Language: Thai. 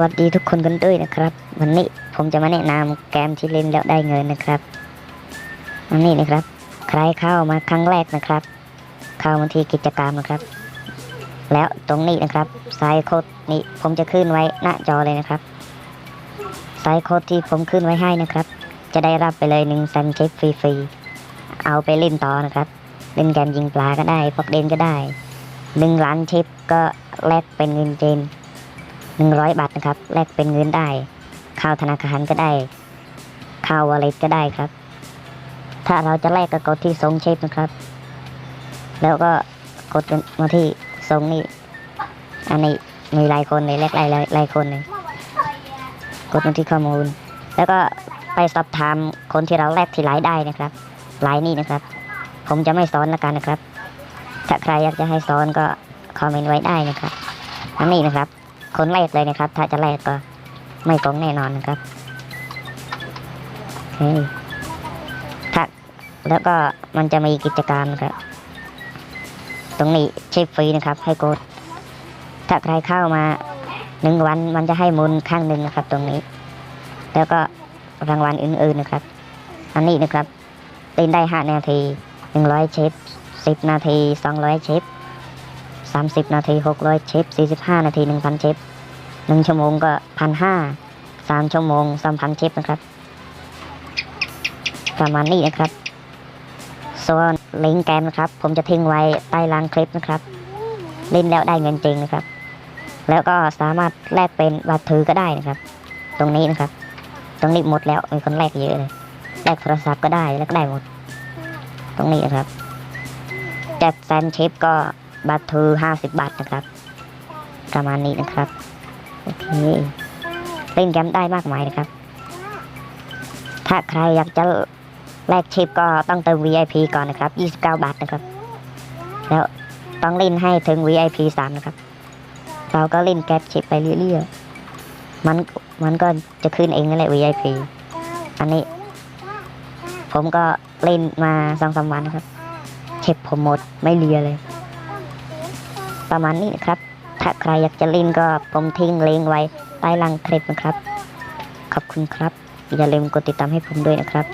สวัสดีทุกคนกันด้วยนะครับ วันนี้ผมจะมาแนะนำเกมที่เล่นแล้วได้เงินนะครับอันนี้นะครับ ใครเข้ามาครั้งแรกนะครับ เข้ามาที่กิจกรรมนะครับ แล้วตรงนี้นะครับไซโคดนี้ผมจะขึ้นไว้หน้าจอเลยนะครับไซโคดที่ผมขึ้นไว้ให้นะครับ จะได้รับไปเลยหนึ่งแซนเช็คฟรีๆเอาไปเล่นต่อนะครับเล่นเกมยิงปลาก็ได้พกเดนก็ได้หนึ่งล้านชิปก็แลกเป็นเงินเจน หนึ่งร้อยบาทนะครับ แลกเป็นเงินได้ เข้าธนาคารก็ได้ เข้าวอลเล็ตก็ได้ครับ ถ้าเราจะแลกก็กดที่ทรงเชฟนะครับ แล้วก็กดมาที่ทรงนี่ อันนี้มีหลายคนเลยแลกหลายหลายคนเลย กดมาที่ข้อมูล แล้วก็ไปสอบถามคนที่เราแลกที่ไลน์ได้นะครับไลน์นี่นะครับ ผมจะไม่สอนละกันนะครับ ถ้าใครอยากจะให้สอนก็คอมเมนต์ไว้ได้นะครับอันนี้นะครับ คนแรกเลยนะครับ ถ้าจะแรกก็ไม่โกงแน่นอนนะครับถ้าแล้วก็มันจะมีกิจกรรมนะครับ ตรงนี้เช็คฟรีนะครับ ให้กด ถ้าใครเข้ามาหนึ่งวันมันจะให้มุนข้างหนึ่งนะครับ ตรงนี้ แล้วก็รางวัลอื่นๆนะครับ อันนี้นะครับเล่นได้ห้านาทีหนึ่งร้อยเชฟสิบนาทีสองร้อยเชฟ สามสิบนาทีหกร้อยเชฟสี่สิบห้านาทีหนึ่งพันเชฟหนึ่งชั่วโมงก็พันห้าสามชั่วโมงสามพันเชฟนะครับ ประมาณนี้นะครับ ส่วนลิงก์แกมนะครับ ผมจะทิ้งไว้ใต้ล่างคลิปนะครับเล่นแล้วได้เงินจริงนะครับ แล้วก็สามารถแลกเป็นบัตรถือก็ได้นะครับ ตรงนี้นะครับ ตรงนี้หมดแล้วมีคนแลกเยอะเลยแลกโทรศัพท์ก็ได้แล้วก็ได้หมด ตรงนี้นะครับแจ็คแซนเชฟก็ บัตรทูห้าสิบบาทนะครับ ประมาณนี้นะครับ โอเคเล่นเกมได้มากมายนะครับ ถ้าใครอยากจะแลกชิปก็ต้องเติม VIP ก่อนนะครับ 29 บาทนะครับ แล้วต้องเล่นให้ถึง VIP 3 นะครับ เราก็เล่นแก๊ปชิปไปเรื่อยๆ มันมันก็จะขึ้นเองนั่นแหละ VIP อันนี้ ผมก็เล่นมาสองสามวันนะครับชิปผมหมดไม่เหลียเลย ประมาณนี้นะครับ ถ้าใครอยากจะเล่นก็ผมทิ้งลิงก์ไว้ใต้ล่างคลิปนะครับ ขอบคุณครับ อย่าลืมกดติดตามให้ผมด้วยนะครับ